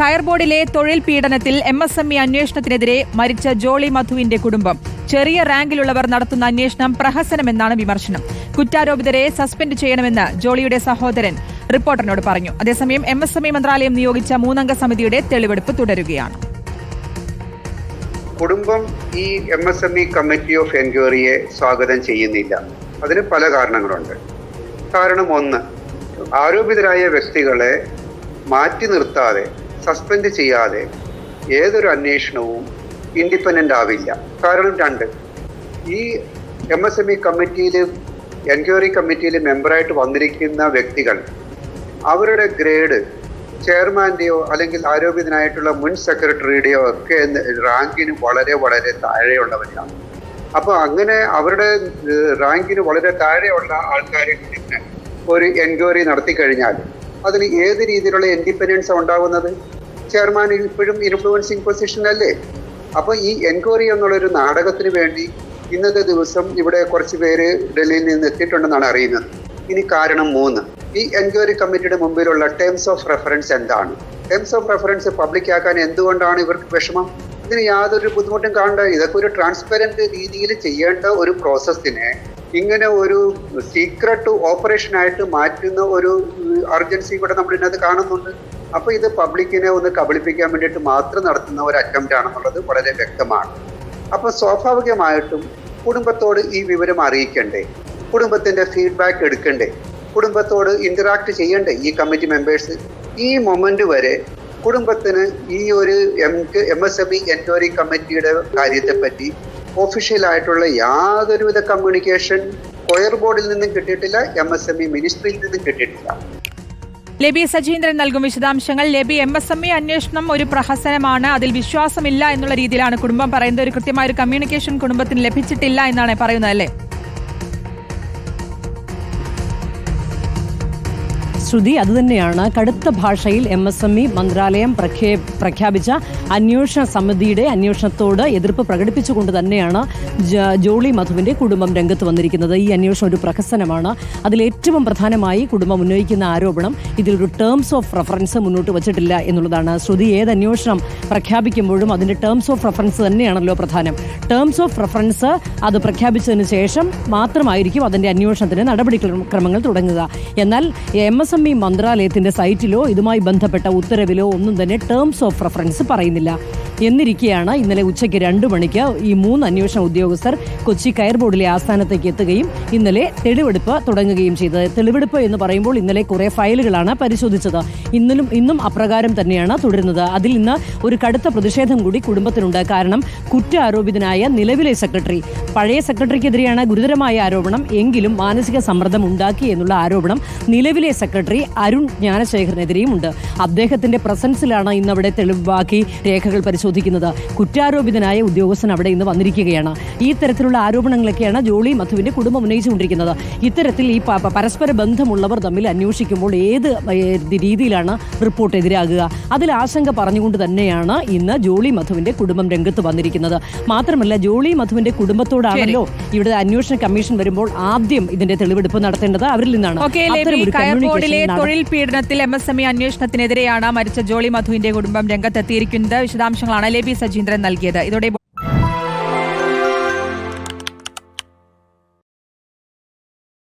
കയർ ബോർഡിലെ തൊഴിൽ പീഡനത്തിൽ എം എസ് എം ഇ അന്വേഷണത്തിനെതിരെ മരിച്ച ജോളി മധുവിന്റെ കുടുംബം. ചെറിയ റാങ്കിലുള്ളവർ നടത്തുന്ന അന്വേഷണം പ്രഹസനമെന്നാണ് വിമർശനം. കുറ്റാരോപിതരെ സസ്പെൻഡ് ചെയ്യണമെന്ന് ജോളിയുടെ സഹോദരൻ റിപ്പോർട്ടറിനോട് പറഞ്ഞു. അതേസമയം എം എസ് എം ഇ മന്ത്രാലയം നിയോഗിച്ച മൂന്നംഗ സമിതിയുടെ തെളിവെടുപ്പ് തുടരുകയാണ്. കുടുംബം ഈ M S M E committee of എൻക്വയറിയെ സ്വാഗതം ചെയ്യുന്നില്ല. അതിന് പല കാരണങ്ങളുണ്ട്. കാരണം ഒന്ന് ആരോപിതരായ വ്യക്തികളെ മാറ്റി നിർത്താതെ സസ്പെൻഡ് ചെയ്യാതെ ഏതൊരു അന്വേഷണവും ഇൻഡിപെൻഡന്റ് ആവില്ല. കാരണം രണ്ട് ഈ എം എസ് എം ഇ കമ്മിറ്റിയിൽ എൻക്വയറി കമ്മിറ്റിയിൽ മെമ്പറായിട്ട് വന്നിരിക്കുന്ന വ്യക്തികൾ അവരുടെ ഗ്രേഡ് ചെയർമാന്റെയോ അല്ലെങ്കിൽ ആരോപിതനായിട്ടുള്ള മുൻ സെക്രട്ടറിയുടെയോ ഒക്കെ റാങ്കിന് വളരെ വളരെ താഴെയുള്ളവരാണ്. അപ്പോൾ അങ്ങനെ അവരുടെ റാങ്കിന് വളരെ താഴെയുള്ള ആൾക്കാരെ ഒരു എൻക്വയറി നടത്തി കഴിഞ്ഞാൽ അതിന് ഏത് രീതിയിലുള്ള ഇൻഡിപെൻഡൻസ് ഉണ്ടാകുന്നത്? ചെയർമാൻ ഇപ്പോഴും ഇൻഫ്ലുവൻസിങ് പൊസിഷനല്ലേ അപ്പോൾ ഈ എൻക്വയറി എന്നുള്ളൊരു നാടകത്തിന് വേണ്ടി ഇന്നത്തെ ദിവസം ഇവിടെ കുറച്ച് പേര് ഡൽഹിയിൽ നിന്ന് എത്തിയിട്ടുണ്ടെന്നാണ് അറിയുന്നത്. ഇനി കാരണം മൂന്ന്. ഈ എൻക്വയറി കമ്മിറ്റിയുടെ മുമ്പിലുള്ള ടേംസ് ഓഫ് റെഫറൻസ് എന്താണ്? ടേംസ് ഓഫ് റെഫറൻസ് പബ്ലിക് ആക്കാൻ എന്തുകൊണ്ടാണ് ഇവർക്ക് വിഷമം? ഇതിന് യാതൊരു ബുദ്ധിമുട്ടും കാണണ്ട. ഇതൊക്കെ ഒരു ട്രാൻസ്പെറന്റ് രീതിയിൽ ചെയ്യേണ്ട ഒരു പ്രോസസ്സിനെ ഇങ്ങനെ ഒരു സീക്രട്ട് ഓപ്പറേഷൻ ആയിട്ട് മാറ്റുന്ന ഒരു അർജൻസി ഇവിടെ നമ്മൾ ഇതിനകത്ത് കാണുന്നുണ്ട്. അപ്പോൾ ഇത് പബ്ലിക്കിനെ ഒന്ന് കബളിപ്പിക്കാൻ വേണ്ടിയിട്ട് മാത്രം നടത്തുന്ന ഒരു അറ്റംപ്റ്റ് ആണെന്നുള്ളത് വളരെ വ്യക്തമാണ്. അപ്പോൾ സ്വാഭാവികമായിട്ടും കുടുംബത്തോട് ഈ വിവരം അറിയിക്കണ്ടേ? കുടുംബത്തിന്റെ ഫീഡ്ബാക്ക് എടുക്കണ്ടേ? കുടുംബത്തോട് ഇന്ററാക്ട് ചെയ്യണ്ടേ ഈ കമ്മിറ്റി മെമ്പേഴ്സ് ഈ മൊമെന്റ് വരെ കുടുംബത്തിന് ഈ ഒരു M M S M E enquiry കമ്മിറ്റിയുടെ കാര്യത്തെപ്പറ്റി ഒഫീഷ്യലായിട്ടുള്ള യാതൊരുവിധ കമ്മ്യൂണിക്കേഷൻ കൊയർ ബോർഡിൽ നിന്നും കിട്ടിയിട്ടില്ല എം എസ് എം ഇ മിനിസ്ട്രിയിൽ നിന്നും കിട്ടിയിട്ടില്ല. ലബി സജീന്ദ്രൻ നൽകും വിശദാംശങ്ങൾ. Laby M S M E അന്വേഷണം ഒരു പ്രഹസനമാണ്. അതിൽ വിശ്വാസമില്ല എന്നുള്ള രീതിയിലാണ് കുടുംബം പറയുന്നത്. ഒരു കൃത്യമായ ഒരു കമ്മ്യൂണിക്കേഷൻ കുടുംബത്തിന് ലഭിച്ചിട്ടില്ല എന്നാണ് പറയുന്നത് അല്ലേ? ശ്രുതി അതുതന്നെയാണ്. കടുത്ത ഭാഷയിൽ എം എസ് എം ഇ മന്ത്രാലയം പ്രഖ്യാ- പ്രഖ്യാപിച്ച അന്വേഷണ സമിതിയുടെ അന്വേഷണത്തോട് എതിർപ്പ് പ്രകടിപ്പിച്ചുകൊണ്ട് തന്നെയാണ് ജോളി മധുവിന്റെ കുടുംബം രംഗത്ത് വന്നിരിക്കുന്നത്. ഈ അന്വേഷണം ഒരു പ്രഹസനമാണ്. അതിൽ ഏറ്റവും പ്രധാനമായി കുടുംബം ഉന്നയിക്കുന്ന ആരോപണം ഇതിലൊരു ടേംസ് ഓഫ് റെഫറൻസ് മുന്നോട്ട് വച്ചിട്ടില്ല എന്നുള്ളതാണ്. ശ്രുതി ഏത് അന്വേഷണം പ്രഖ്യാപിക്കുമ്പോഴും അതിന്റെ ടേംസ് ഓഫ് റെഫറൻസ് തന്നെയാണല്ലോ പ്രധാനം. ടേംസ് ഓഫ് റെഫറൻസ് അത് പ്രഖ്യാപിച്ചതിന് ശേഷം മാത്രമായിരിക്കും അതിന്റെ അന്വേഷണത്തിന് നടപടിക്രമങ്ങൾ തുടങ്ങുക. എന്നാൽ എം എസ് എം ഇ മന്ത്രാലയത്തിന്റെ സൈറ്റിലോ ഇതുമായി ബന്ധപ്പെട്ട ഉത്തരവിലോ ഒന്നും തന്നെ ടേംസ് ഓഫ് റെഫറൻസ് പറയുന്നില്ല. എന്നിരിക്കെയാണ് ഇന്നലെ ഉച്ചയ്ക്ക് രണ്ടു മണിക്ക് ഈ മൂന്ന് അന്വേഷണ ഉദ്യോഗസ്ഥർ കൊച്ചി കയർ ബോർഡിലെ ആസ്ഥാനത്തേക്ക് എത്തുകയും ഇന്നലെ തെളിവെടുപ്പ് തുടങ്ങുകയും ചെയ്തത്. തെളിവെടുപ്പ് എന്ന് പറയുമ്പോൾ ഇന്നലെ കുറെ ഫയലുകളാണ് പരിശോധിച്ചത്. ഇന്നലും ഇന്നും അപ്രകാരം തന്നെയാണ് തുടരുന്നത്. അതിൽ നിന്ന് ഒരു കടുത്ത പ്രതിഷേധം കൂടി കുടുംബത്തിനുണ്ട്. കാരണം കുറ്റാരോപിതനായ നിലവിലെ സെക്രട്ടറി പഴയ സെക്രട്ടറിക്കെതിരെയാണ് ഗുരുതരമായ ആരോപണം എങ്കിലും മാനസിക സമ്മർദ്ദം ഉണ്ടാക്കി എന്നുള്ള ആരോപണം നിലവിലെ സെക്രട്ടറി അരുൺ ജ്ഞാനശേഖരനെതിരെയും ഉണ്ട് അദ്ദേഹത്തിന്റെ പ്രസൻസിലാണ് ഇന്നവിടെ തെളിവാക്കി രേഖകൾ പരിശോധിക്കുന്നത്. കുറ്റാരോപിതനായ ഉദ്യോഗസ്ഥൻ അവിടെ ഇന്ന് വന്നിരിക്കുകയാണ്. ഈ തരത്തിലുള്ള ആരോപണങ്ങളൊക്കെയാണ് ജോളി മധുവിന്റെ കുടുംബം ഉന്നയിച്ചുകൊണ്ടിരിക്കുന്നത്. ഇത്തരത്തിൽ ഈ പരസ്പര ബന്ധമുള്ളവർ തമ്മിൽ അന്വേഷിക്കുമ്പോൾ ഏത് രീതിയിലാണ് റിപ്പോർട്ട് എതിരാകുക? അതിൽ ആശങ്ക പറഞ്ഞുകൊണ്ട് തന്നെയാണ് ഇന്ന് ജോളി മധുവിന്റെ കുടുംബം രംഗത്ത് വന്നിരിക്കുന്നത്. മാത്രമല്ല ജോളി മധുവിന്റെ കുടുംബത്തോടാണല്ലോ ഇവിടെ അന്വേഷണ കമ്മീഷൻ വരുമ്പോൾ ആദ്യം ഇതിന്റെ തെളിവെടുപ്പ് നടത്തേണ്ടത് അവരിൽ നിന്നാണ്. തൊഴിൽ പീഡനത്തിൽ എം എസ് എം ഇ അന്വേഷണത്തിനെതിരെയാണ് മരിച്ച ജോളി മധുവിന്റെ കുടുംബം രംഗത്തെത്തിയിരിക്കുന്നത്. വിശദാംശങ്ങളാണ് ലബി സജീന്ദ്രൻ നൽകിയത്. ഇതോടെ